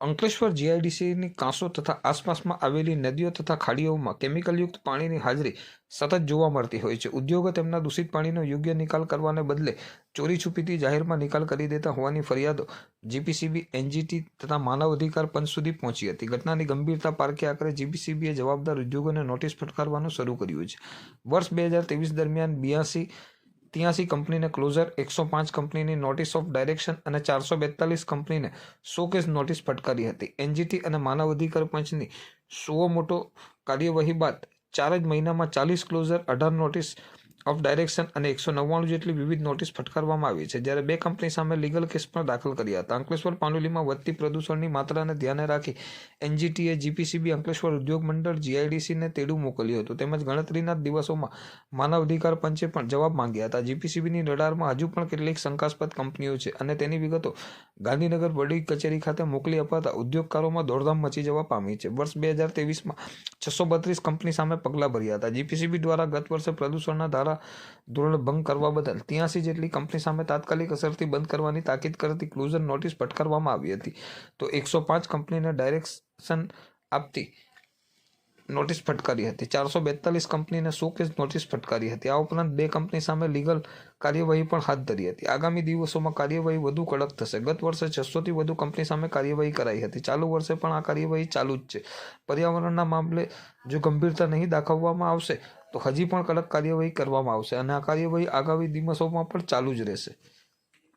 અંકલેશ્વર જીઆઈડીસીની કાંસો તથા આસપાસમાં આવેલી નદીઓ તથા ખાડીઓમાં કેમિકલયુક્ત પાણીની હાજરી સતત જોવા મળતી હોય છે. ઉદ્યોગો તેમના દૂષિત પાણીનો યોગ્ય નિકાલ કરવાને બદલે ચોરી છુપીથી જાહેરમાં નિકાલ કરી દેતા હોવાની ફરિયાદો જીપીસીબી, એનજીટી તથા માનવ અધિકાર પંચ સુધી પહોંચી હતી. ઘટનાની ગંભીરતા પારખે આખરે જીપીસીબીએ જવાબદાર ઉદ્યોગોને નોટિસ ફટકારવાનું શરૂ કર્યું છે. વર્ષ બે હજાર ત્રેવીસ દરમિયાન બ્યાસી ત્યાંસી કંપનીને ક્લોઝર એકસો પાંચ કંપનીની નોટિસ ઓફ ડાયરેક્શન અને ચારસો બેતાલીસ કંપનીને શોકેસ નોટિસ ફટકારી હતી. એનજીટી અને માનવ અધિકાર પંચની સુઓ મોટો કાર્યવાહી બાદ ચાર જ મહિનામાં ચાલીસ ક્લોઝર અઢાર નોટિસ ઓફ ડાયરેક્શન અને એકસો નવ્વાણું જેટલી વિવિધ નોટિસ ફટકારવામાં આવી છે. જ્યારે બે કંપની સામે લીગલ કેસ પણ દાખલ કર્યા હતા. અંકલેશ્વર પાનોલીમાં વધતી પ્રદૂષણની માત્રાને ધ્યાને રાખી એનજીટીએ જીપીસીબી અંકલેશ્વર ઉદ્યોગ મંડળ જીઆઈડીસીને તેડું મોકલ્યું હતું. તેમજ ગણતરીના દિવસોમાં માનવ અધિકાર પંચે પણ જવાબ માંગ્યા હતા. જીપીસીબીની રડારમાં હજુ પણ કેટલીક શંકાસ્પદ કંપનીઓ છે અને તેની વિગતો ગાંધીનગર વડી કચેરી ખાતે મોકલી અપાતા ઉદ્યોગકારોમાં દોડધામ મચી જવા પામી છે. વર્ષ બે હજાર ત્રેવીસમાં છસો બત્રીસ કંપની સામે પગલાં ભર્યા હતા. જીપીસીબી દ્વારા ગત વર્ષે પ્રદૂષણના ધારા ધોરણ ભંગ કરવા બદલ ત્યાંસી જેટલી કંપની સામે તાત્કાલિક અસરથી બંધ કરવાની તાકીદ કરતી ક્લોઝર નોટિસ ફટકારવામાં આવી હતી. તો એકસો પાંચ કંપનીને ડાયરેક્શન આપતી નોટિસ ફટકારી હતી. ચારસો બેતાલીસ કંપનીને સો કેસ નોટિસ ફટકારી હતી. આ ઉપરાંત બે કંપની સામે લીગલ કાર્યવાહી પણ હાથ ધરી હતી. આગામી દિવસોમાં કાર્યવાહી વધુ કડક થશે. ગત વર્ષે છસોથી વધુ કંપની સામે કાર્યવાહી કરાઈ હતી. ચાલુ વર્ષે પણ આ કાર્યવાહી ચાલુ જ છે. પર્યાવરણના મામલે જો ગંભીરતા નહીં દાખવવામાં આવશે, તો હજી પણ કડક કાર્યવાહી કરવામાં આવશે અને આ કાર્યવાહી આગામી દિવસોમાં પણ ચાલુ જ રહેશે.